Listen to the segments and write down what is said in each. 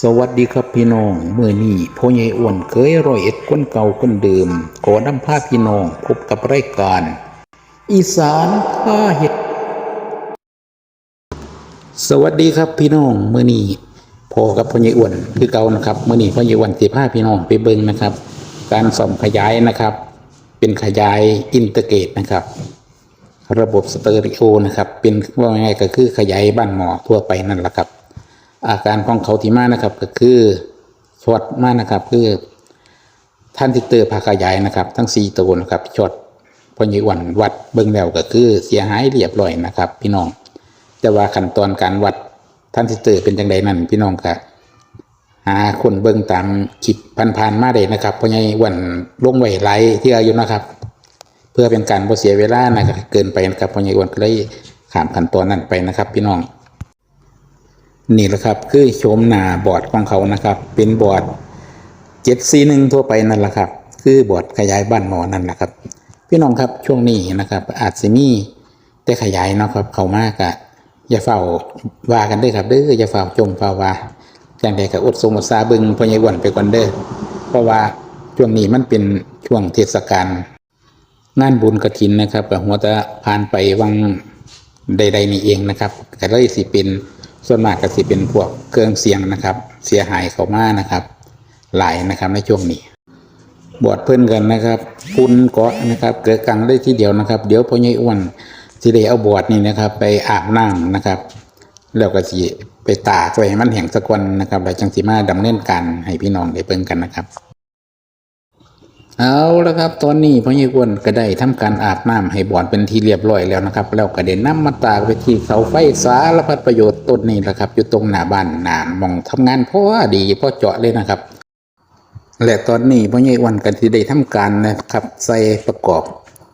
สวัสดีครับพี่น้องเมื่อนี้พ่อใหญ่อ้วนเคยร้อยเอ็ดคนเก่าคนเดิมขอนำพาพี่น้องพบกับรายการ อีสานพาเห็ด สวัสดีครับพี่น้องเมื่อนี้พ่อกับพ่อใหญ่อ้วนคือเก่านะครับเมื่อนี้พ่อใหญ่อ้วนสิพาพี่น้องไปเบิ่งนะครับ การส่อมขยายนะครับ เป็นขยายอินเตอร์เกตนะครับ ระบบสเตอริโอนะครับ เป็นว่าง่ายๆก็คือขยายบ้านหมอทั่วไปนั่นแหละครับ อาการของเขาที่มานะครับ ก็คือช็อตมากนะครับ คือ ท่านที่เตอร์พาขยายนะครับ ทั้งสี่ตัวนะครับช็อตพอใหญ่อ้วันวัดเบิ้งแล้วก็คือเสียหายเรียบร้อยนะครับ พี่น้อง แต่ว่าขั้นตอนการวัดท่านที่เตอร์เป็นจังไดนั่นพี่น้องครับหาคนเบิ้งตามคลิปพันๆมาได้นะครับพอใหญ่อ้วันลงไหว้ไลที่อายุนะครับ เพื่อเป็นการบ่เสียเวลานะครับเกินไปนะครับพอใหญ่อ้วันก็เลยขามขั้นตอนนั้นไปนะครับ พี่น้อง นี่แหละครับ คือโฉมหน้าบอร์ดของเขานะครับ เป็นบอร์ดเจ็ดซีหนึ่งทั่วไปนั่นแหละครับ คือบอร์ดขยายบ้านหมอนั่นแหละครับ พี่น้องครับช่วงนี้นะครับ อาจจะมีแต่ขยายนะครับ เขามากอะอย่าเฝ้าว่ากันด้อครับเด้ออย่าเฝ้าจมเฝ้าว่าจังใดก็อดสมดซาบึงพอใหญวันไปก่อนเด้อเพราะว่าช่วงนี้มันเป็นช่วงเทศกาลงานบุญกระถินนะครับกับหัวตะผ่านไปวังใด ๆ นี่เองนะครับก็เลยสิเป็น ส่วนมากก็สิเป็นพวกเครื่องเสียงนะครับ เสียหายเขามานะครับ หลายนะครับในช่วงนี้ บวชเพื่อนกันนะครับคุณเกาะนะครับเกิดกังได้ทีเดียวนะครับ เดี๋ยวพ่อใหญ่อ้วนสิได้เอาบวชนี่นะครับ ไปอาบน้ำนะครับ แล้วก็สิไปตากไว้ให้มันแห้งสักวันนะครับแล้วจังสิมาดำเนินการให้พี่น้องได้เบิ่งกันนะครับ เอาละครับ ตอนนี้พ่อใหญ่อ้วนก็ได้ทำการอาบน้ำให้บอนเป็นที่เรียบร้อยแล้วนะครับ แล้วก็ได้นำมาตากไว้ที่เสาไฟสารพัดประโยชน์ต้นนี้แหละครับ อยู่ตรงหน้าบ้านหนานมองทำงานเพราะว่าดีเพราะเจาะเลยนะครับ และตอนนี้พ่อใหญ่อ้วนก็ที่ได้ทำการนะครับ ใส่ประกอบ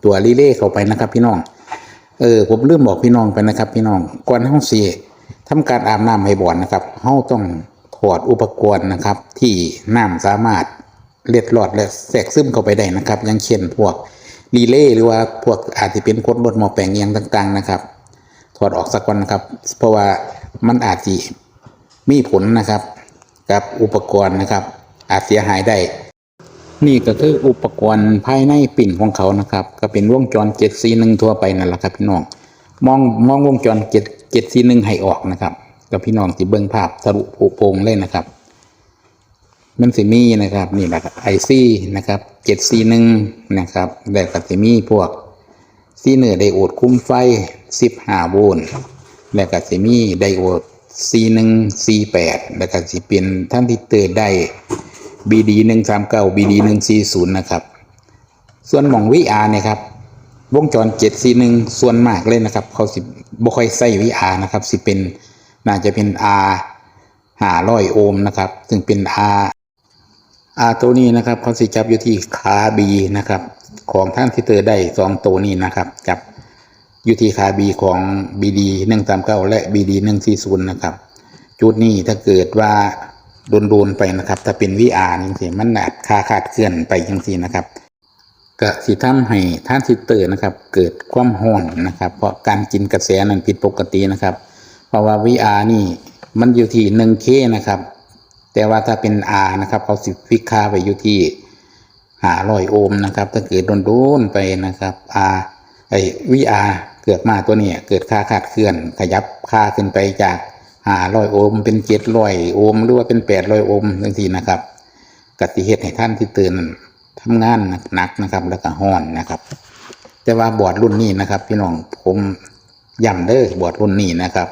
ตัวรีเลย์เข้าไปนะครับ พี่น้อง เออผมลืมบอกพี่น้องไปนะครับ พี่น้องก่อนเฮาสิทำการอาบน้ำให้บ่อนนะครับเฮาต้องถอดอุปกรณ์นะครับ ที่น้ำสามารถ เล็ดลอดและแทรกซึมเข้าไปได้นะครับ อย่างเช่นพวกรีเลย์หรือว่าพวกอาจจะเป็นโคดรถหมอแปลงเอียงต่าง ๆ นะครับ ถอดออกสักวันนะครับ เพราะว่ามันอาจจะมีผลนะครับ กับอุปกรณ์นะครับ อาจเสียหายได้ นี่ก็คืออุปกรณ์ภายในปิ่นของเขานะครับ ก็เป็นวงจรเจ็ดซีหนึ่งทั่วไปนั่นแหละครับพี่น้องมองมองวงจรเจ็ดเจ็ดซีหนึ่งให้ออกนะครับกับพี่น้องที่เบิ้งภาพสรุปโปรงเลยนะครับ มันสิมีนะครับนี่แหละครับไอซีนะครับเจ็ดซีหนึ่งนะครับแล้วก็สิมีพวกซีเนอร์ไดโอดคุ้มไฟสิบห้าโวลต์แล้วก็สิมีไดโอดซีหนึ่งซีแปดแล้วก็สิเป็นท่านที่เตือนได้ BD หนึ่งสามเก้า BD หนึ่งสี่ศูนย์นะครับ ส่วนหมอง VR เนี่ยครับวงจรเจ็ดสี่หนึ่งส่วนมากเลยนะครับ เขาสิบ่ค่อยใส่ VR นะครับ สิเป็นน่าจะเป็น R ห้าร้อยโอห์มนะครับ ซึ่งเป็นอา R R ตัวนี้นะครับเขาสิจับอยู่ที่ขา B นะครับ ของท่านที่เตอร์ได้สองตัวนี้นะครับ จับอยู่ที่ขา B ของ BD หนึ่งสามเก้าและ BD หนึ่งสี่ศูนย์นะครับ จุดนี้ถ้าเกิดว่าโดนๆไปนะครับ ถ้าเป็น VR จังซี่มันอาจคาขาดเคลื่อนไปจังซี่นะครับก็สิทำให้ท่านซิสเตอร์นะครับ เกิดความห้อนนะครับ เพราะการกินกระแสนั้นผิดปกตินะครับ เพราะว่า VR นี่มันอยู่ที่ 1K นะครับ แต่ว่าถ้าเป็น R นะครับเขาสิฟิกค่าไปอยู่ที่500โอห์มนะครับ ถ้าเกิดโดนๆไปนะครับ R ไอ้ VR เกิดมาตัวนี้เกิดค่าขาดเคลื่อน ขยับค่าขึ้นไปจากหาร้อยโอห์มเป็นเจ็ดร้อยโอห์มหรือว่าเป็นแปดร้อยโอห์มจังซี่นะครับกติเหตุให้ท่านที่ตื่นทำงานหนักนะครับ แล้วก็ห้อนนะครับ แต่ว่าบอร์ดรุ่นนี้นะครับ พี่น้องผมย้ำเด้อบอร์ดรุ่นนี้นะครับ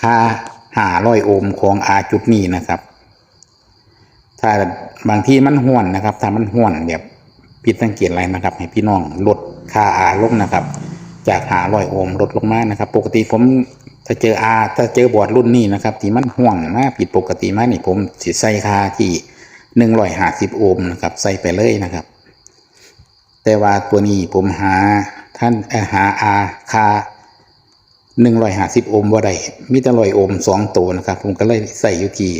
ค่า ห้าร้อยโอห์มของอาจุดนี้นะครับ ถ้าบางที่มันห้วนนะครับ ถ้ามันห้วนแบบผิดสังเกตอะไรนะครับ ให้พี่น้องลดค่าอาลงนะครับ จากหาร้อยโอห์มลดลงมานะครับ ปกติผมถ้าเจออาถ้าเจอบอร์ดรุ่นนี้นะครับ ที่มันห่วงมากผิดปกติมากนี่ผมสิใส่ค่าที่หนึ่งร้อยห้าสิบโอห์มนะครับ ใส่ไปเลยนะครับ แต่ว่าตัวนี้ผมหาท่านเอ่อหาอาค่า หนึ่งร้อยห้าสิบโอห์มว่าได้มีแต่ร้อยโอห์มสองตัวนะครับ ผมก็เลยใส่อยู่ที่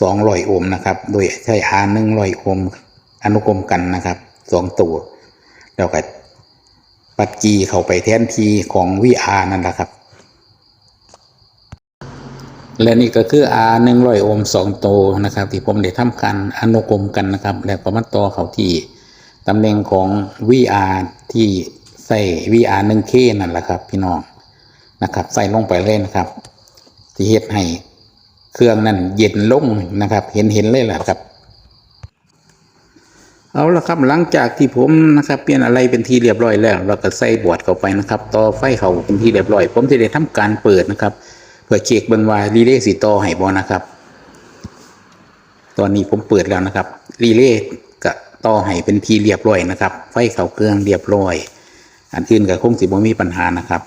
สองร้อยโอห์มนะครับ โดยใช้อาหนึ่งร้อยโอห์มอนุกรมกันนะครับสองตัวแล้วก็ปัดจีเข้าไปแทนที่ของ VR นั่นแหละครับ และนี่ก็คือ R หนึ่งร้อยโอห์มสองโตวนะครับ ที่ผมได้ทำการอนุกรมกันนะครับ แล้วก็มาต่อเขาที่ตำแหน่งของ VR ที่ใส่ VR 1K นั่นแหละครับ พี่น้อง นะครับ ใส่ลงไปเลยนะครับที่เฮ็ดให้เครื่องนั้นเย็นลงนะครับ เห็นเห็นเลยแหละครับ เอาละครับหลังจากที่ผมนะครับ เปลี่ยนอะไรเป็นที่เรียบร้อยแล้ว เราก็ใส่บอร์ดเข้าไปนะครับ ต่อไฟเขาเป็นที่เรียบร้อย ผมจะได้ทำการเปิดนะครับ เพื่อเช็คบิ่งว่ารีเลย์สีต่อให้บ่นะครับ ตอนนี้ผมเปิดแล้วนะครับรีเลย์ก็ต่อให้เป็นที่เรียบร้อยนะครับ ไฟเขาเครื่องเรียบร้อย อันอื่นก็คงสิบ่มีปัญหานะครับ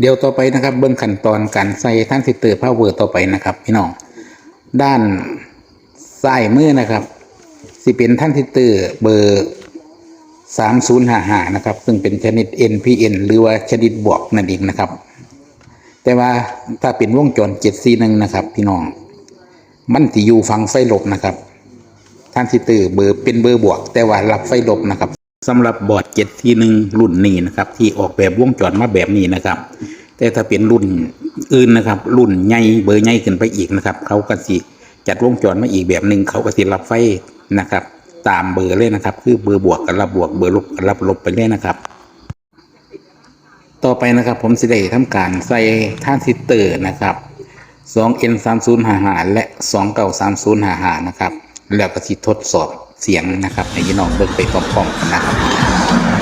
เดี๋ยวต่อไปนะครับ เบิ่งขั้นตอนการใส่ท่านซิเตอร์พาวเวอร์ต่อไปนะครับ พี่น้องด้านซ้ายมือนะครับสิเป็นท่านซิเตอร์เบอร์3055นะครับ ซึ่งเป็นชนิด NPN หรือว่าชนิดบวกนั่นเองนะครับ แต่ว่าถ้าเป็นวงจร741นะครับ พี่น้องมันสิอยู่ฝั่งไฟลบนะครับท่านซิเตอร์เบอร์เป็นเบอร์บวก แต่ว่ารับไฟลบนะครับ สำหรับบอร์ด741รุ่นนี้นะครับ ที่ออกแบบวงจรมาแบบนี้นะครับ แต่ถ้าเป็นรุ่นอื่นนะครับ รุ่นใหญ่เบอร์ใหญ่ขึ้นไปอีกนะครับ เขาก็สิจัดวงจรมาอีกแบบหนึ่งเขาก็สิรับไฟนะครับ ตามเบอร์เลยนะครับ คือเบอร์บวกกับรับบวกเบอร์ลบกับรับลบไปเลยนะครับ ต่อไปนะครับผมสิได้ทำการใส่ทรานซิเตอร์นะครับ 2N 3 0 5 5 และ 29 3 0 5 5นะครับ แล้วก็สิทดสอบ เสียงนะครับให้พี่น้องเบิ่งไปพร้อมๆกันนะครับ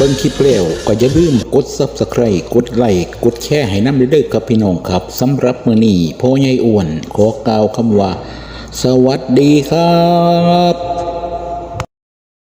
เบิ้งคลิปแล้วก็อย่าลืมกด Subscribe กดไลค์กดแชร์ให้น้ำเด้อครับพี่น้องครับสำหรับมื้อนี้พ่อใหญ่อ้วน ขอกล่าวคำว่า สวัสดีครับ